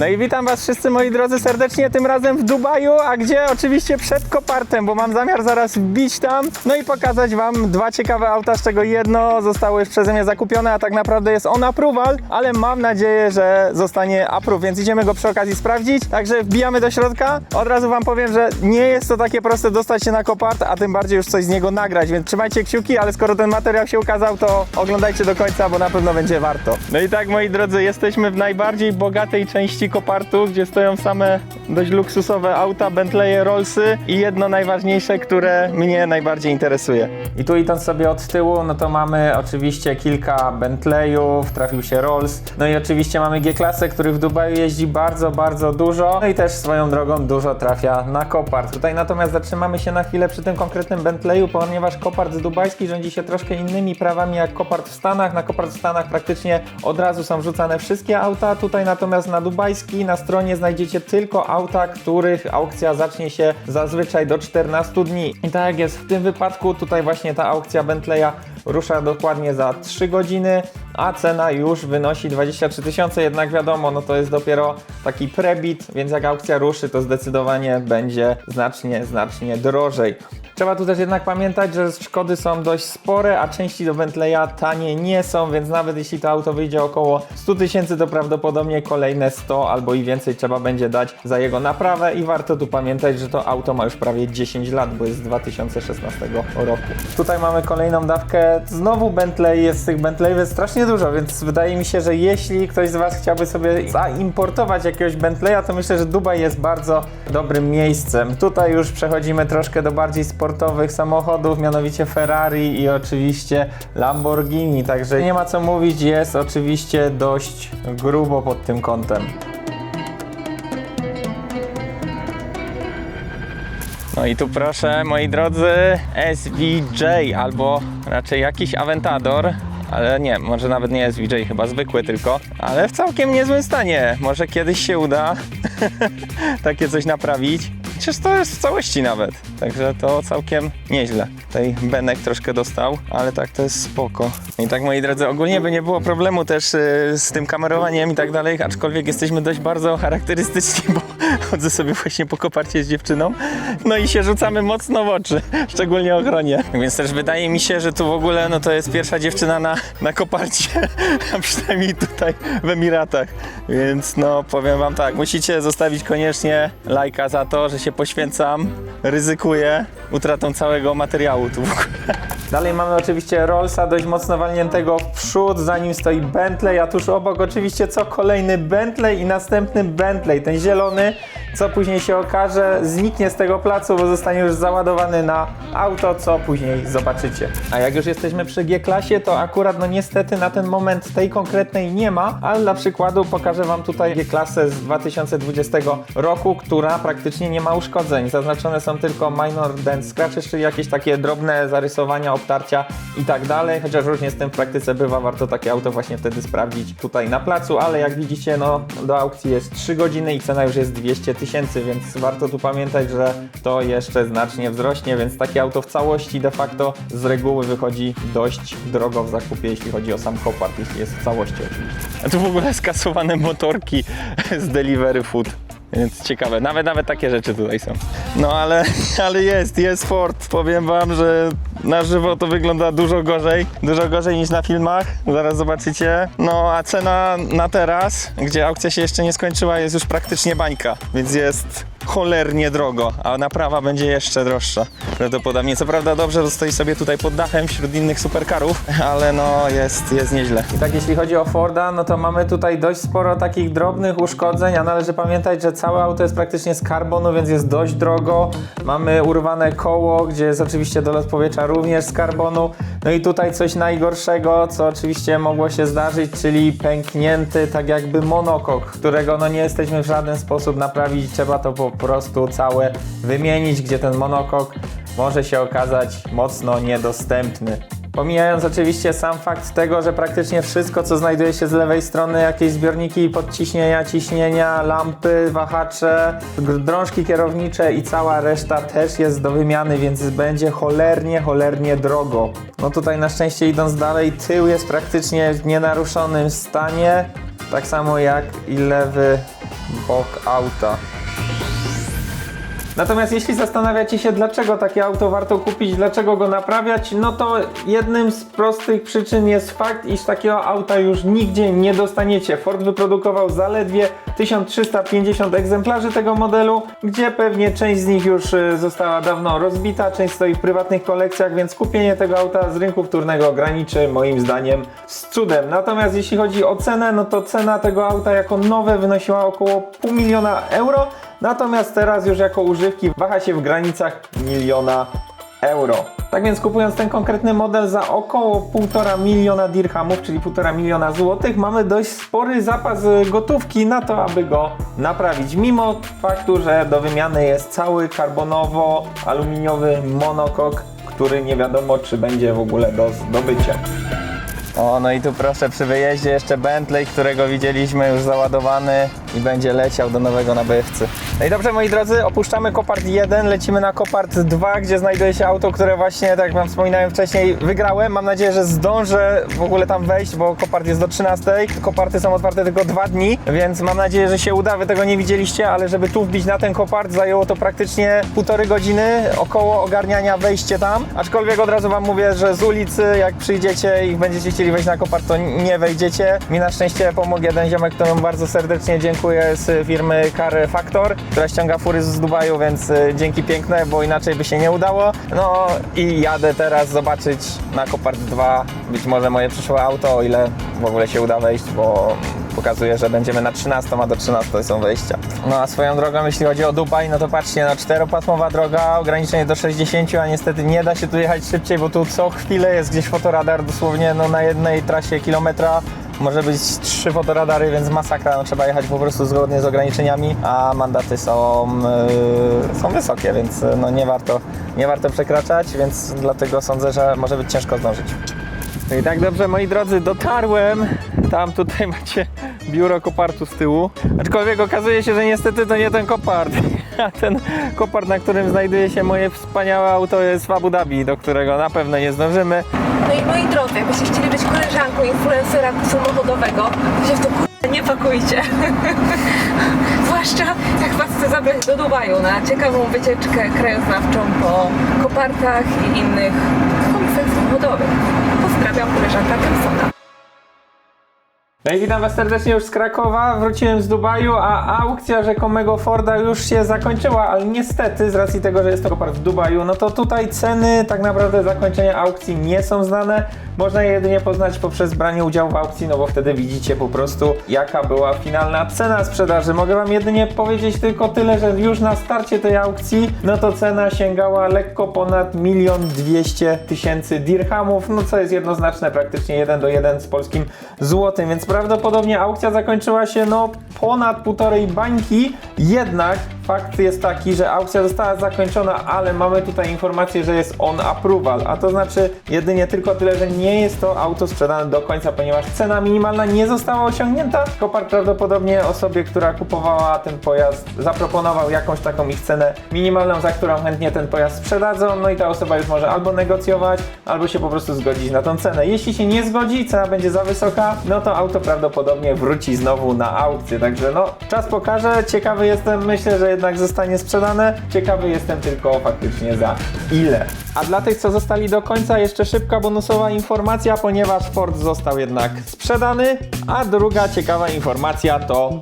No i witam was wszyscy moi drodzy serdecznie, tym razem w Dubaju, a gdzie oczywiście przed Kopartem, bo mam zamiar zaraz wbić tam, no i pokazać wam dwa ciekawe auta, z czego jedno zostało już przeze mnie zakupione, a tak naprawdę jest on approval, ale mam nadzieję, że zostanie approve, więc idziemy go przy okazji sprawdzić, także wbijamy do środka. Od razu wam powiem, że nie jest to takie proste dostać się na Kopart, a tym bardziej już coś z niego nagrać, więc trzymajcie kciuki, ale skoro ten materiał się ukazał, to oglądajcie do końca, bo na pewno będzie warto. No i tak moi drodzy, jesteśmy w najbardziej bogatej części Kopartu, gdzie stoją same dość luksusowe auta, Bentleye, Rollsy i jedno najważniejsze, które mnie najbardziej interesuje. I tu idąc sobie od tyłu, no to mamy oczywiście kilka Bentleyów, trafił się Rolls, no i oczywiście mamy G-klasę, których w Dubaju jeździ bardzo, bardzo dużo, no i też swoją drogą dużo trafia na Kopart. Tutaj natomiast zatrzymamy się na chwilę przy tym konkretnym Bentleyu, ponieważ Kopart dubajski rządzi się troszkę innymi prawami jak Kopart w Stanach. Na Kopart w Stanach praktycznie od razu są wrzucane wszystkie auta, tutaj natomiast na na stronie znajdziecie tylko auta, których aukcja zacznie się zazwyczaj do 14 dni. I tak jak jest w tym wypadku, tutaj właśnie ta aukcja Bentleya rusza dokładnie za 3 godziny, a cena już wynosi 23 tysiące, jednak wiadomo, no to jest dopiero taki prebit, więc jak aukcja ruszy, to zdecydowanie będzie znacznie, znacznie drożej. Trzeba tu też jednak pamiętać, że szkody są dość spore, a części do Bentleya tanie nie są, więc nawet jeśli to auto wyjdzie około 100 tysięcy, to prawdopodobnie kolejne 100 albo i więcej trzeba będzie dać za jego naprawę i warto tu pamiętać, że to auto ma już prawie 10 lat, bo jest z 2016 roku. Tutaj mamy kolejną dawkę, znowu Bentley, jest tych Bentleyów strasznie dużo, więc wydaje mi się, że jeśli ktoś z Was chciałby sobie zaimportować jakiegoś Bentleya, to myślę, że Dubaj jest bardzo dobrym miejscem. Tutaj już przechodzimy troszkę do bardziej sportowych samochodów, mianowicie Ferrari i oczywiście Lamborghini, także nie ma co mówić, jest oczywiście dość grubo pod tym kątem. No i tu proszę, moi drodzy, SVJ albo raczej jakiś Aventador. Ale nie, może nawet nie SVJ, chyba zwykły tylko, ale w całkiem niezłym stanie. Może kiedyś się uda takie coś naprawić. Przecież to jest w całości nawet, także to całkiem nieźle. Tutaj Benek troszkę dostał, ale tak to jest spoko. I tak moi drodzy, ogólnie by nie było problemu też y, z tym kamerowaniem i tak dalej, aczkolwiek jesteśmy dość bardzo charakterystyczni, bo chodzę sobie właśnie po koparcie z dziewczyną, no i się rzucamy mocno w oczy, szczególnie ochronie. Więc też wydaje mi się, że tu w ogóle no to jest pierwsza dziewczyna na, na koparcie, a przynajmniej tutaj w Emiratach. Więc no powiem wam tak, musicie zostawić koniecznie lajka za to, że się poświęcam, ryzykuję utratą całego materiału tu w ogóle. Dalej mamy oczywiście Rollsa dość mocno walniętego w przód, za nim stoi Bentley, a tuż obok oczywiście co kolejny Bentley i następny Bentley, ten zielony, co później się okaże, zniknie z tego placu, bo zostanie już załadowany na auto, co później zobaczycie. A jak już jesteśmy przy G-klasie, to akurat no niestety na ten moment tej konkretnej nie ma, ale dla przykładu pokażę Wam tutaj G-klasę z 2020 roku, która praktycznie nie ma uszkodzeń. Zaznaczone są tylko minor dent scratches, czyli jakieś takie drobne zarysowania, obtarcia i tak dalej, chociaż różnie z tym w praktyce bywa, warto takie auto właśnie wtedy sprawdzić tutaj na placu, ale jak widzicie, no do aukcji jest 3 godziny i cena już jest 200 tysięcy, więc warto tu pamiętać, że to jeszcze znacznie wzrośnie, więc takie auto w całości de facto z reguły wychodzi dość drogo w zakupie, jeśli chodzi o sam Copart, jeśli jest w całości oczywiście. A tu w ogóle skasowane motorki z Delivery Food. Więc ciekawe, nawet nawet takie rzeczy tutaj są. No ale, ale jest, jest Ford. Powiem wam, że na żywo to wygląda dużo gorzej, dużo gorzej niż na filmach. Zaraz zobaczycie. No a cena na teraz, gdzie aukcja się jeszcze nie skończyła, jest już praktycznie bańka, więc jest cholernie drogo, a naprawa będzie jeszcze droższa. Prawdopodobnie. Co prawda dobrze, że stoi sobie tutaj pod dachem wśród innych superkarów, ale no jest, jest nieźle. I tak jeśli chodzi o Forda, no to mamy tutaj dość sporo takich drobnych uszkodzeń, a należy pamiętać, że całe auto jest praktycznie z karbonu, więc jest dość drogo. Mamy urwane koło, gdzie jest oczywiście dolot powietrza również z karbonu. No i tutaj coś najgorszego, co oczywiście mogło się zdarzyć, czyli pęknięty tak jakby monokok, którego no nie jesteśmy w żaden sposób naprawić, trzeba to po prostu całe wymienić, gdzie ten monokok może się okazać mocno niedostępny. Pomijając oczywiście sam fakt tego, że praktycznie wszystko, co znajduje się z lewej strony, jakieś zbiorniki podciśnienia, ciśnienia, lampy, wahacze, drążki kierownicze i cała reszta też jest do wymiany, więc będzie cholernie, cholernie drogo. No tutaj na szczęście idąc dalej, tył jest praktycznie w nienaruszonym stanie, tak samo jak i lewy Hawk auta. Natomiast jeśli zastanawiacie się, dlaczego takie auto warto kupić, dlaczego go naprawiać, no to jednym z prostych przyczyn jest fakt, iż takiego auta już nigdzie nie dostaniecie. Ford wyprodukował zaledwie 1350 egzemplarzy tego modelu, gdzie pewnie część z nich już y, została dawno rozbita, część stoi w prywatnych kolekcjach, więc kupienie tego auta z rynku wtórnego graniczy moim zdaniem z cudem. Natomiast jeśli chodzi o cenę, no to cena tego auta jako nowe wynosiła około pół miliona euro, Natomiast teraz już jako używki waha się w granicach miliona euro. Tak więc kupując ten konkretny model za około 1,5 miliona dirhamów, czyli 1,5 miliona złotych, mamy dość spory zapas y, gotówki na to, aby go naprawić. Mimo faktu, że do wymiany jest cały karbonowo-aluminiowy monokok, który nie wiadomo czy będzie w ogóle do zdobycia. O, no i tu proszę przy wyjeździe jeszcze Bentley, którego widzieliśmy już załadowany i będzie leciał do nowego nabywcy. No i dobrze moi drodzy, opuszczamy Kopart 1, lecimy na Kopart 2, gdzie znajduje się auto, które właśnie, tak jak wam wspominałem wcześniej, wygrałem. Mam nadzieję, że zdążę w ogóle tam wejść, bo Kopart jest do 13. Koparty są otwarte tylko dwa dni, więc mam nadzieję, że się uda. Wy tego nie widzieliście, ale żeby tu wbić na ten Kopart zajęło to praktycznie półtorej godziny około ogarniania wejście tam. Aczkolwiek od razu wam mówię, że z ulicy jak przyjdziecie i będziecie chcieli wejść na Kopart, to nie wejdziecie. Mi na szczęście pomógł jeden ziomek, któremu bardzo serdecznie dziękuję z firmy Car Factor, która ściąga fury z Dubaju, więc y, dzięki piękne, bo inaczej by się nie udało. No i jadę teraz zobaczyć na Kopart 2 być może moje przyszłe auto, o ile w ogóle się uda wejść, bo pokazuje, że będziemy na 13, a do 13 są wejścia. No a swoją drogą, jeśli chodzi o Dubaj, no to patrzcie, no czteropasmowa droga, ograniczenie do 60, a niestety nie da się tu jechać szybciej, bo tu co chwilę jest gdzieś fotoradar, dosłownie no, na jednej trasie kilometra może być trzy fotoradary, więc masakra, no, trzeba jechać po prostu zgodnie z ograniczeniami, a mandaty są, yy, są wysokie, więc yy, no, nie, warto, nie warto przekraczać, więc dlatego sądzę, że może być ciężko zdążyć. No i tak dobrze, moi drodzy, dotarłem. Tam tutaj macie biuro kopartu z tyłu. Aczkolwiek okazuje się, że niestety to nie ten kopart. Ten kopart, na którym znajduje się moje wspaniałe auto jest w Abu Dhabi, do którego na pewno nie zdążymy. No i moi drodzy, jakbyście chcieli być koleżanką influencera samochodowego, to się w to k***a nie pakujcie. Zwłaszcza jak was chce zabrać do Dubaju na ciekawą wycieczkę krajoznawczą po kopartach i innych komiksach samochodowych. Pozdrawiam koleżanka Tempsona. No i witam Was serdecznie już z Krakowa. Wróciłem z Dubaju, a aukcja rzekomego Forda już się zakończyła, ale niestety z racji tego, że jest to kopart w Dubaju, no to tutaj ceny tak naprawdę zakończenia aukcji nie są znane. Można je jedynie poznać poprzez branie udziału w aukcji, no bo wtedy widzicie po prostu jaka była finalna cena sprzedaży. Mogę Wam jedynie powiedzieć tylko tyle, że już na starcie tej aukcji, no to cena sięgała lekko ponad milion dwieście tysięcy dirhamów, no co jest jednoznaczne, praktycznie jeden do jeden z polskim złotym, więc prawdopodobnie aukcja zakończyła się no ponad półtorej bańki, jednak fakt jest taki, że aukcja została zakończona, ale mamy tutaj informację, że jest on approval, a to znaczy jedynie tylko tyle, że nie jest to auto sprzedane do końca, ponieważ cena minimalna nie została osiągnięta. Kopart prawdopodobnie osobie, która kupowała ten pojazd, zaproponował jakąś taką ich cenę minimalną, za którą chętnie ten pojazd sprzedadzą, no i ta osoba już może albo negocjować, albo się po prostu zgodzić na tą cenę. Jeśli się nie zgodzi, cena będzie za wysoka, no to auto prawdopodobnie wróci znowu na aukcję, także no, czas pokaże. Ciekawy jestem, myślę, że jednak zostanie sprzedane. Ciekawy jestem tylko faktycznie za ile. A dla tych, co zostali do końca, jeszcze szybka bonusowa informacja, ponieważ Ford został jednak sprzedany. A druga ciekawa informacja to